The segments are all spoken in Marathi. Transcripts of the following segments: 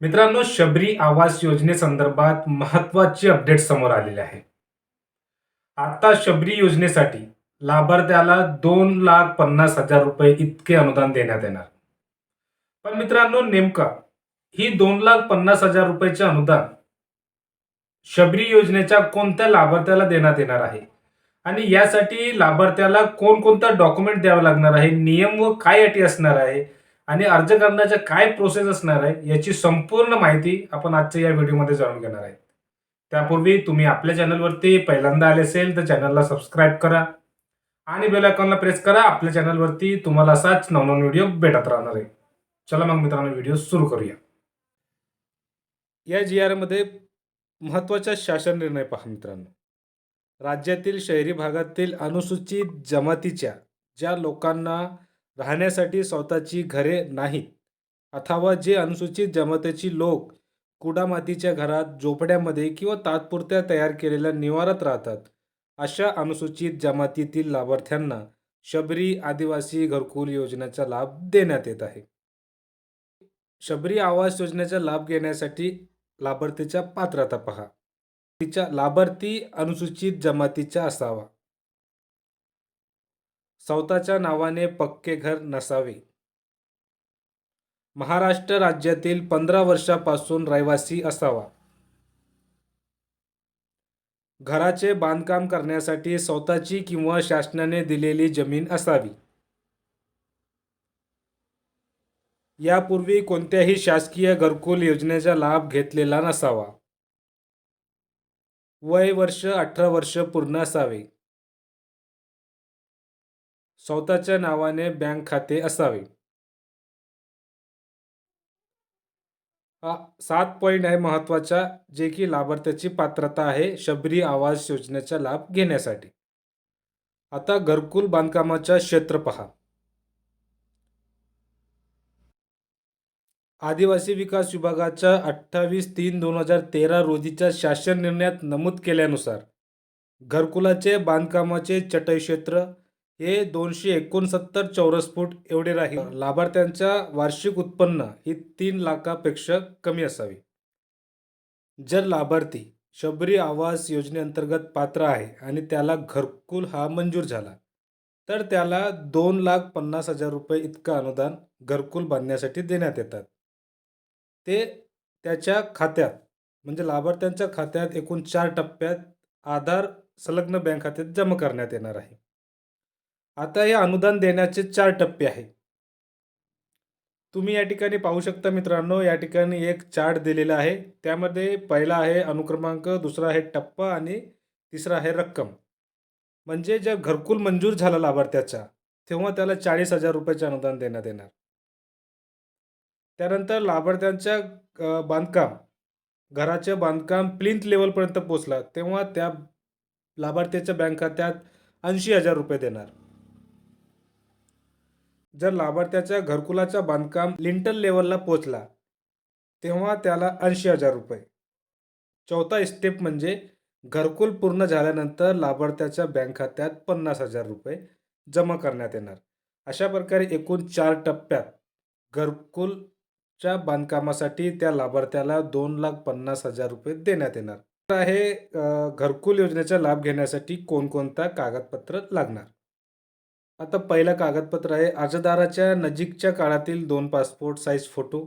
मित्रांनो शबरी आवास योजनेसंदर्भात महत्वाची अपडेट समोर आलेली आहे. आता शबरी योजनेसाठी लाभार्थ्याला दोन लाख पन्नास हजार रुपये इतके अनुदान देण्यात येणार. पण मित्रांनो नेमका ही दोन लाख पन्नास हजार रुपयाचे अनुदान शबरी योजनेच्या कोणत्या लाभार्थ्याला देण्यात येणार आहे? आणि यासाठी लाभार्थ्याला कोणकोणता डॉक्युमेंट द्यावं लागणार आहे? नियम व काय अटी असणार आहे? आणि अर्ज करण्याच्या काय प्रोसेस असणार आहे याची संपूर्ण माहिती आपण आजच्या या व्हिडिओमध्ये जाणून घेणार आहे. त्यापूर्वी तुम्ही आपल्या चॅनलवरती पहिल्यांदा आले असेल तर चॅनलला सबस्क्राईब करा आणि बेल आयकॉनला प्रेस करा आपल्या चॅनलवरती तुम्हाला असाच नवनवीन व्हिडिओ भेटत राहणार आहे. चला मग मित्रांनो व्हिडिओ सुरू करूया. या जी आरमध्ये महत्त्वाचा शासन निर्णय पहा मित्रांनो. राज्यातील शहरी भागातील अनुसूचित जमातीच्या ज्या लोकांना राहण्यासाठी स्वतःची घरे नाहीत. अथवा जे अनुसूचित जमातीची लोक कुडामातीच्या घरात झोपड्यामध्ये किंवा तात्पुरत्या तयार केलेल्या निवारात राहतात अशा अनुसूचित जमातीतील लाभार्थ्यांना शबरी आदिवासी घरकुल योजनेचा लाभ देण्यात येत आहे. शबरी आवास योजनेचा लाभ घेण्यासाठी लाभार्थीच्या पात्रता पहा. तिच्या लाभार्थी अनुसूचित जमातीचा असावा. स्वतःच्या नावाने पक्के घर नसावे. महाराष्ट्र राज्यातील पंधरा वर्षापासून रहिवासी असावा. घराचे बांधकाम करण्यासाठी स्वतःची किंवा शासनाने दिलेली जमीन असावी. यापूर्वी कोणत्याही शासकीय घरकुल योजनेचा लाभ घेतलेला नसावा. वय वर्ष अठरा वर्ष पूर्ण असावे. स्वतःच्या नावाने बँक खाते असावे. सात पॉईंट आहे महत्त्वाचा जे की लाभार्थ्याची पात्रता आहे शबरी आवास योजनेचा लाभ घेण्यासाठी. आता घरकुल बांधकामाच्या क्षेत्र पहा. आदिवासी विकास विभागाच्या अठ्ठावीस तीन दोन हजार तेरा रोजीच्या शासन निर्णयात नमूद केल्यानुसार घरकुलाचे बांधकामाचे चटई क्षेत्र हे दोनशे एकोणसत्तर चौरस फूट एवढे राहील. लाभार्थ्यांच्या वार्षिक उत्पन्न ही तीन लाखापेक्षा कमी असावी. जर लाभार्थी शबरी आवास योजनेअंतर्गत पात्र आहे आणि त्याला घरकुल हा मंजूर झाला तर त्याला दोन लाख पन्नास हजार रुपये इतकं अनुदान घरकुल बांधण्यासाठी देण्यात येतात. ते त्याच्या खात्यात म्हणजे लाभार्थ्यांच्या खात्यात एकूण चार टप्प्यात आधार संलग्न बँक खात्यात जमा करण्यात येणार आहे. आता हे अनुदान देण्याचे चार टप्पे आहे. तुम्ही या ठिकाणी पाहू शकता मित्रांनो या ठिकाणी एक चार्ट दिलेला आहे. त्यामध्ये पहिला आहे अनुक्रमांक दुसरा आहे टप्पा आणि तिसरा आहे रक्कम. म्हणजे ज्या घरकुल मंजूर झाला लाभार्थ्याचा तेव्हा त्याला चाळीस हजार रुपयाचे अनुदान देण्यात येणार. त्यानंतर लाभार्थ्यांच्या बांधकाम घराचे बांधकाम प्लिंथ लेवलपर्यंत पोचला तेव्हा त्या लाभार्थ्याच्या बँक खात्यात ऐंशी हजार रुपये देणार. जर लाभार्थ्याच्या घरकुलाचा बांधकाम लिंटल लेवलला पोचला तेव्हा त्याला ऐंशी हजार रुपये. चौथा स्टेप म्हणजे घरकुल पूर्ण झाल्यानंतर लाभार्थ्याच्या बँक खात्यात पन्नास हजार रुपये जमा करण्यात येणार. अशा प्रकारे एकूण चार टप्प्यात घरकुलच्या बांधकामासाठी त्या लाभार्थ्याला दोन लाख पन्नास हजार रुपये देण्यात येणार. तर आहे घरकुल योजनेचा लाभ घेण्यासाठी कोणकोणता कागदपत्र लागणार? आता पहिलं कागदपत्र आहे. अर्जदाराच्या नजीकच्या काळातील दोन पासपोर्ट साईज फोटो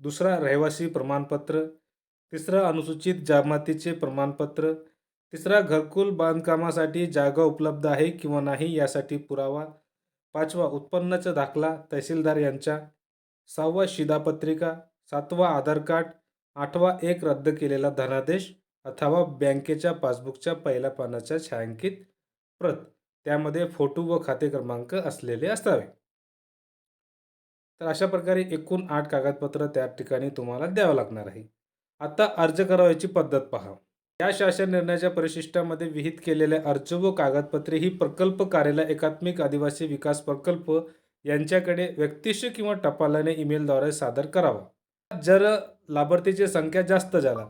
दुसरा रहिवासी प्रमाणपत्र तिसरं अनुसूचित जमातीचे प्रमाणपत्र तिसरा घरकुल बांधकामासाठी जागा उपलब्ध आहे किंवा नाही यासाठी पुरावा पाचवा उत्पन्नाचा दाखला तहसीलदार यांच्या सहावा शिधापत्रिका सातवा आधार कार्ड आठवा एक रद्द केलेला धनादेश अथवा बँकेच्या पासबुकच्या पहिल्या पानाच्या छायांकित प्रत. त्यामध्ये फोटो व खाते क्रमांक असलेले असावे तर अशा प्रकारे एकूण आठ कागदपत्र त्या ठिकाणी तुम्हाला द्यावं लागणार आहे. आता अर्ज करावयाची पद्धत पहा. या शासन निर्णयाच्या परिशिष्टामध्ये विहित केलेल्या अर्ज व कागदपत्रे ही प्रकल्प कार्यालय एकात्मिक आदिवासी विकास प्रकल्प यांच्याकडे व्यक्तिश किंवा टपालाने ईमेलद्वारे सादर करावा. जर लाभार्थीची संख्या जास्त झाला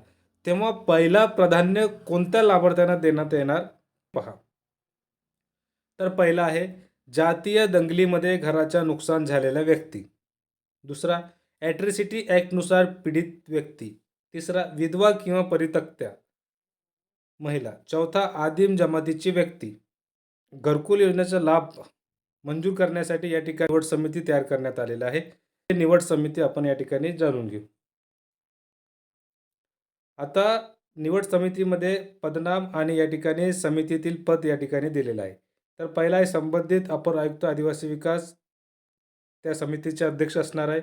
तेव्हा पहिला प्राधान्य कोणत्या लाभार्थ्यांना देण्यात येणार? पहा. तर पहिला आहे जातीय दंगलीमध्ये घराच्या नुकसान झालेल्या व्यक्ती. दुसरा ॲट्रिसिटी ॲक्टनुसार पीडित व्यक्ती. तिसरा विधवा किंवा परितक्त्या. महिला. चौथा आदिम जमातीची व्यक्ती. घरकुल योजनेचा लाभ मंजूर करण्यासाठी या ठिकाणी निवड समिती तयार करण्यात आलेली आहे. हे निवड समिती आपण या ठिकाणी जाणून घेऊ. आता निवड समितीमध्ये पदनाम आणि या ठिकाणी समितीतील पद या ठिकाणी दिलेलं आहे. तर पहिला आहे संबंधित अपर आयुक्त आदिवासी विकास. त्या समितीचे अध्यक्ष असणार आहे.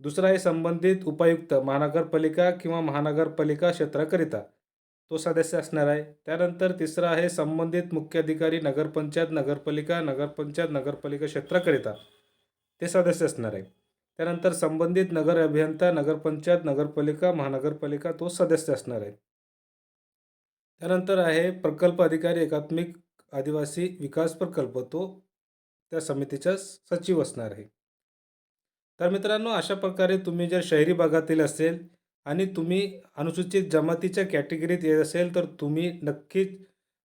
दुसरा आहे संबंधित उपायुक्त महानगरपालिका किंवा महानगरपालिका क्षेत्राकरिता तो सदस्य असणार आहे. त्यानंतर तिसरा आहे संबंधित मुख्याधिकारी नगरपंचायत नगरपालिका नगरपंचायत नगरपालिका क्षेत्राकरिता ते सदस्य असणार आहे. त्यानंतर संबंधित नगर अभियंता नगरपंचायत नगरपालिका महानगरपालिका तो सदस्य असणार आहे. त्यानंतर आहे प्रकल्प अधिकारी एकात्मिक आदिवासी विकास प्रकल्प तो त्या समितीचा सचिव असणार आहे. तर मित्रांनो अशा प्रकारे तुम्ही जर शहरी भागातील असेल आणि तुम्ही अनुसूचित जमातीच्या कॅटेगरीत येत असेल तर तुम्ही नक्कीच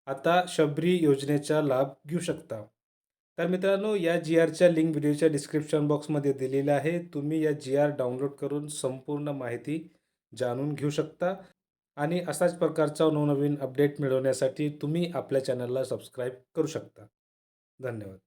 आता शबरी योजनेचा लाभ घेऊ शकता. तर मित्रांनो या जी आरच्या लिंक व्हिडिओच्या डिस्क्रिप्शन बॉक्समध्ये दिलेल्या आहे. तुम्ही या जी आर डाउनलोड करून संपूर्ण माहिती जाणून घेऊ शकता. आणि असाच प्रकारचा नवनवीन अपडेट मिळवण्यासाठी तुम्ही आपल्या चॅनलला सबस्क्राईब करू शकता. धन्यवाद.